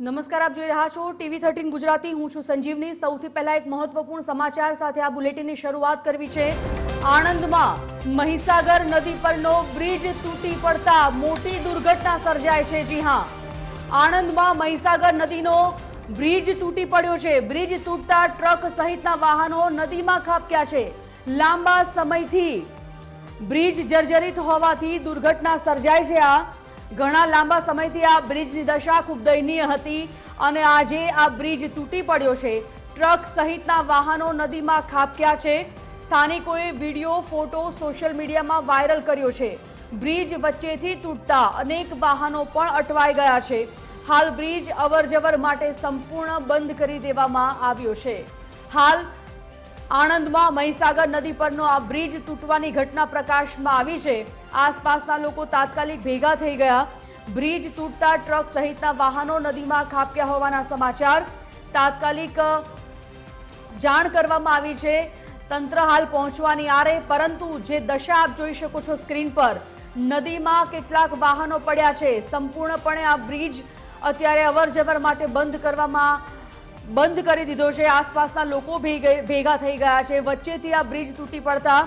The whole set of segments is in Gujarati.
નમસ્કાર, આપ જોઈ રહ્યા છો ટીવી થર્ટીન ગુજરાતી. હું છું સંજીવની. સૌથી પહેલા એક મહત્વપૂર્ણ સમાચાર સાથે આ બુલેટિનની શરૂઆત કરવી છે. આણંદમાં મહીસાગર નદી પરનો બ્રિજ તૂટી પડતા મોટી દુર્ઘટના સર્જાય છે. જી હા, આણંદમાં મહીસાગર નદીનો બ્રિજ તૂટી પડ્યો છે. બ્રિજ તૂટતા ટ્રક સહિતના વાહનો નદીમાં ખાબક્યા છે. લાંબા સમયથી બ્રિજ જર્જરિત હોવાથી દુર્ઘટના સર્જાય છે. આ ઘણા લાંબા સમયથી આ બ્રિજની દશા ખૂબ દયનીય હતી અને આજે આ બ્રિજ તૂટી પડ્યો છે. ટ્રક સહિતના વાહનો નદીમાં ખાબક્યા છે. સ્થાનિકોએ વીડિયો, ફોટો, સોશિયલ મીડિયામાં વાયરલ કર્યો છે. બ્રિજ વચ્ચેથી તૂટતા અનેક વાહનો પણ અટવાઈ ગયા છે. હાલ બ્રિજ અવરજવર માટે સંપૂર્ણ બંધ કરી દેવામાં આવ્યો છે. હાલ આણંદમાં મહીસાગર નદી પરનો આ બ્રિજ તૂટવાની ઘટના પ્રકાશમાં આવી છે. આસપાસના લોકો તાત્કાલિક ભેગા થઈ ગયા. બ્રિજ તૂટતા ટ્રક સહિતના વાહનો નદીમાં ખાબક્યા હોવાના સમાચાર. તાત્કાલિક જાણ કરવામાં આવી છે. તંત્ર હાલ પહોંચવાની આરે, પરંતુ જે દશા આપ જોઈ શકો છો સ્ક્રીન પર, નદીમાં કેટલાક વાહનો પડ્યા છે. સંપૂર્ણપણે આ બ્રિજ અત્યારે અવરજવર માટે બંધ કરવામાં, બંધ કરી દીધો છે. આસપાસના લોકો ભેગે- થઈ ગયા છે. વચ્ચેથી આ બ્રિજ તૂટી પડતા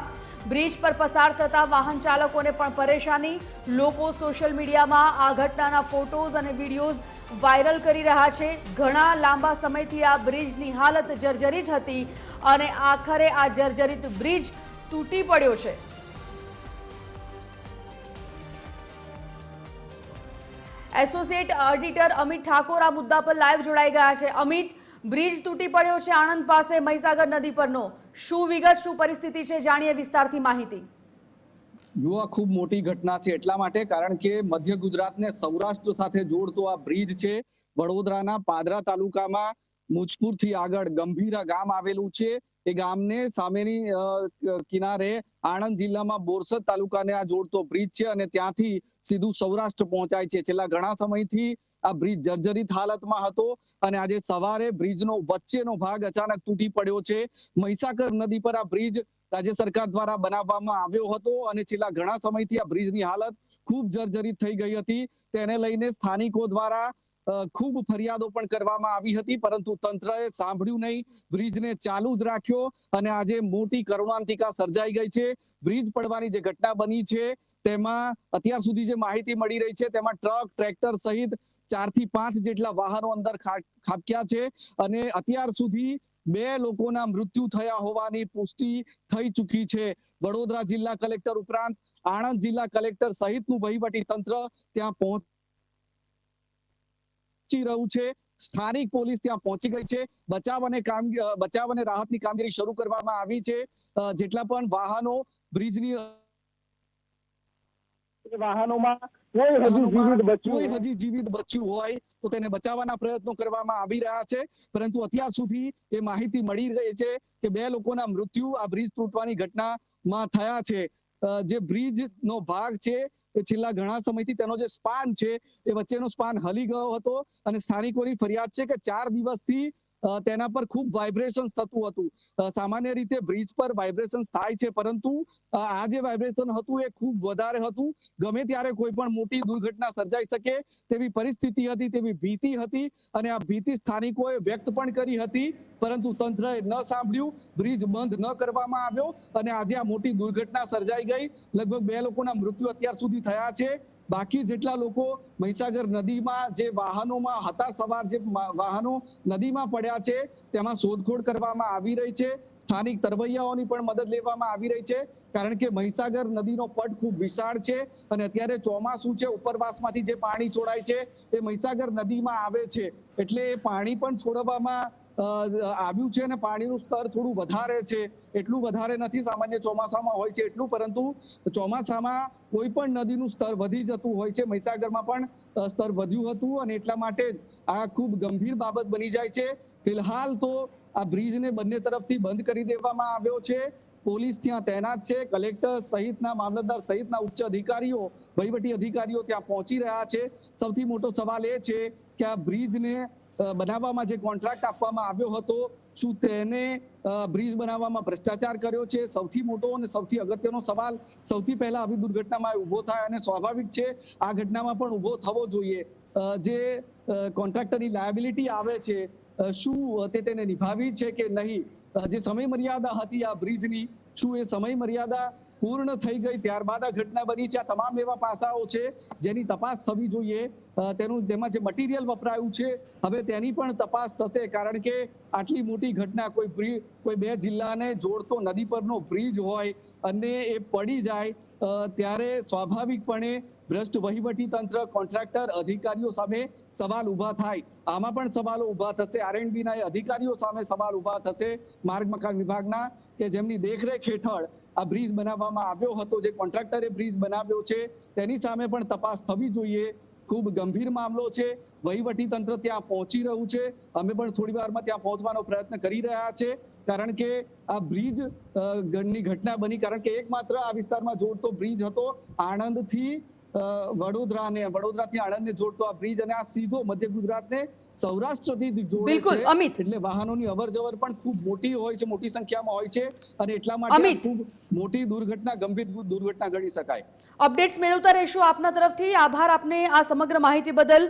બ્રિજ પર પસાર થતા વાહન ચાલકોને પણ પરેશાની. લોકો સોશિયલ મીડિયામાં આ ઘટનાના ફોટોઝ અને વિડીયોઝ વાયરલ કરી રહ્યા છે. ઘણા લાંબા સમયથી આ બ્રિજની હાલત જર્જરિત હતી અને આખરે આ જર્જરિત બ્રિજ તૂટી પડ્યો છે. એસોસિએટ ઓડિટર અમિત ઠાકોર આ મુદ્દા પર લાઈવ જોડાઈ ગયા છે. અમિત, બ્રિજ તૂટી પડ્યો છે આણંદ પાસે, મહીસાગર નદી પરનો. શું વિગત, શું પરિસ્થિતિ છે જાણીએ વિસ્તારથી માહિતી. આ ખૂબ મોટી ઘટના છે એટલા માટે કારણ કે મધ્ય ગુજરાતને સૌરાષ્ટ્ર સાથે જોડતો આ બ્રિજ છે. વડોદરાના પાદરા તાલુકામાં મુજપુરથી આગળ ગંભીરા ગામ આવેલું છે. એ ગામને સામેની કિનારે આણંદ જિલ્લામાં બોરસદ તાલુકાને આ જોડતો બ્રિજ છે અને ત્યાંથી સીધું સૌરાષ્ટ્ર પહોંચાય છે. છેલ્લા ઘણા સમયથી આ બ્રિજ જર્જરિત હાલતમાં હતો અને આજે સવારે બ્રિજનો વચ્ચેનો ભાગ અચાનક તૂટી પડ્યો છે. મહીસાગર નદી પર આ બ્રિજ રાજ્ય સરકાર દ્વારા બનાવવામાં આવ્યો હતો અને છેલ્લા ઘણા સમયથી આ બ્રિજની હાલત ખૂબ જર્જરિત થઈ ગઈ હતી. તેને લઈને સ્થાનિકો દ્વારા ખૂબ ફરિયાદો પણ કરવામાં આવી હતી, પરંતુ તંત્રએ સાંભળ્યું નહીં. બ્રિજને ચાલુ જ રાખ્યો અને આજે મોટી કરુણાંતિકા સર્જાઈ ગઈ છે. બ્રિજ પડવાની જે ઘટના બની છે, તેમાં અત્યાર સુધી જે માહિતી મળી રહી છે, તેમાં ટ્રક, ટ્રેક્ટર સહિત ચારથી પાંચ જેટલા વાહનો અંદર ખાબક્યા છે અને અત્યાર સુધી બે લોકોના મૃત્યુ થયા હોવાની પુષ્ટિ થઈ ચૂકી છે. વડોદરા જિલ્લા કલેક્ટર ઉપરાંત આણંદ જિલ્લા કલેક્ટર સહિતનું વહીવટી તંત્ર ત્યાં પહોંચી રહ્યું છે. સ્થાનિક પોલીસ ત્યાં પહોંચી ગઈ છે. બચાવ અને કામ બચાવ અને રાહતની કામગીરી શરૂ કરવામાં આવી છે. જેટલા પણ વાહનો બ્રિજની વાહનોમાં કોઈ હજુ જીવિત કોઈ બચ્યું હજી જીવિત બચ્યું હોય તો તેને બચાવવાના પ્રયત્નો કરવામાં આવી રહ્યા છે. પરંતુ અત્યાર સુધી એ માહિતી મળી રહી છે કે બે લોકોના મૃત્યુ આ બ્રિજ તૂટવાની ઘટનામાં થયા છે. જે બ્રિજ નો ભાગ છે એ છેલ્લા ઘણા સમયથી તેનો જે સ્પાન છે, એ વચ્ચેનો સ્પાન હલી ગયો હતો અને સ્થાનિકોની ફરિયાદ છે કે ચાર દિવસથી તેના પર ખૂબ વાઇબ્રેશન થતું હતું. સામાન્ય રીતે બ્રિજ પર વાઇબ્રેશન થાય છે, પરંતુ આ જે વાઇબ્રેશન હતું એ ખૂબ વધારે હતું. ગમે ત્યારે કોઈ પણ મોટી દુર્ઘટના સર્જાઈ શકે, તેવી પરિસ્થિતિ હતી, તેવી ભીતિ હતી, અને આ ભીતિ સ્થાનિકોએ વ્યક્ત પણ કરી હતી, પરંતુ તંત્રએ ન સાંભળ્યું બ્રિજ બંધ ન કરવામાં આવ્યો, અને આજે આ મોટી દુર્ઘટના સર્જાઈ ગઈ. લગભગ બે લોકોના મૃત્યુ અત્યાર સુધી થયા છે. બાકી જેટલા લોકો મહીસાગર નદીમાં જે વાહનોમાં હતા સવાર જે વાહનો નદીમાં પડ્યા છે, તેમાં શોધખોળ કરવામાં આવી રહી છે. સ્થાનિક તરવૈયાઓની પણ મદદ લેવામાં આવી રહી છે. કારણ કે મહીસાગર નદીનો પટ ખૂબ વિશાળ છે અને અત્યારે ચોમાસું છે, ઉપરવાસમાંથી જે પાણી છોડાય છે, એ મહીસાગર નદીમાં આવે છે. એટલે એ પાણી પણ છોડવામાં આવ્યું છે અને પાણીનું સ્તર થોડું વધારે છે. એટલું વધારે નથી, સામાન્ય ચોમાસામાં હોય છે એટલું, પરંતુ ચોમાસામાં કોઈ પણ નદીનું સ્તર વધી જતું હોય છે. મહીસાગરમાં પણ સ્તર વધ્યું હતું અને એટલા માટે જ આ ખૂબ ગંભીર બાબત બની જાય છે. ફિલહાલ તો આ બ્રિજને બંને તરફથી બંધ કરી દેવામાં આવ્યો છે. પોલીસ ત્યાં તૈનાત છે. કલેક્ટર સહિતના, મામલતદાર સહિતના ઉચ્ચ અધિકારીઓ, વહીવટી અધિકારીઓ ત્યાં પહોંચી રહ્યા છે. સૌથી મોટો સવાલ એ છે કે આ બ્રિજને બનાવવામાં જે કોન્ટ્રાક્ટ આપવામાં આવ્યો હતો, શું તેને બ્રિજ બનાવવામાં ભ્રષ્ટાચાર કર્યો છે? સૌથી મોટો અને સૌથી અગત્યનો સવાલ સૌથી પહેલા આવી દુર્ઘટનામાં ઊભો થાય અને સ્વાભાવિક છે, આ ઘટનામાં પણ ઊભો થવો જોઈએ. જે કોન્ટ્રાક્ટરની લાયબિલિટી આવે છે શું તે તેને નિભાવી છે કે નહીં? જે સમય મર્યાદા હતી આ બ્રિજની શું એ સમય મર્યાદા પૂર્ણ થઈ ગઈ. ત્યારબાદ આ ઘટના બની છે. આ તમામ એવા પાસાઓ છે જેની તપાસ થવી જોઈએ. તેનું, તેમાં જે મટીરિયલ વપરાયું છે, હવે તેની પણ તપાસ થશે. કારણ કે આટલી મોટી ઘટના કોઈ બ્રિજ કોઈ બે જિલ્લાને જોડતો નદી પરનો બ્રિજ હોય અને એ પડી જાય ત્યારે સ્વાભાવિકપણે ભ્રષ્ટ વહીવટી તંત્ર, કોન્ટ્રાક્ટર, અધિકારીઓ સામે સવાલ ઊભા થાય. આમાં પણ સવાલો ઊભા થશે. આરએનબીના અધિકારીઓ સામે સવાલ ઊભા થશે. માર્ગ મકાન વિભાગના કે જેમની દેખરેખ હેઠળ આ બ્રિજ બનાવવામાં આવ્યો હતો, જે કોન્ટ્રાક્ટરે બ્રિજ બનાવ્યો છે, તેની સામે પણ તપાસ થવી જોઈએ. ખૂબ ગંભીર મામલો છે. વહીવટી તંત્ર ત્યાં પહોંચી રહ્યું છે. અમે પણ થોડી વારમાં ત્યાં પહોંચવાનો પ્રયત્ન કરી રહ્યા છે. કારણ કે આ બ્રિજ ગણની ઘટના બની. કારણ કે એકમાત્ર આ વિસ્તારમાં જોડતો બ્રિજ હતો. આણંદથી વડોદરાને વડોદરાથી આણંદને જોડતો આ બ્રિજ અને આ સીધો મધ્ય ગુજરાતને સૌરાષ્ટ્રથી જોડે છે. અમિત. એટલે વાહનોની અવર જવર પણ ખૂબ મોટી હોય છે મોટી સંખ્યામાં હોય છે અને એટલા માટે ખૂબ મોટી દુર્ઘટના ગંભીર દુર્ઘટના ગણી શકાય. અપડેટ્સ મેળવતા રહેશું આપના તરફથી. આભાર આપને આ સમગ્ર માહિતી બદલ.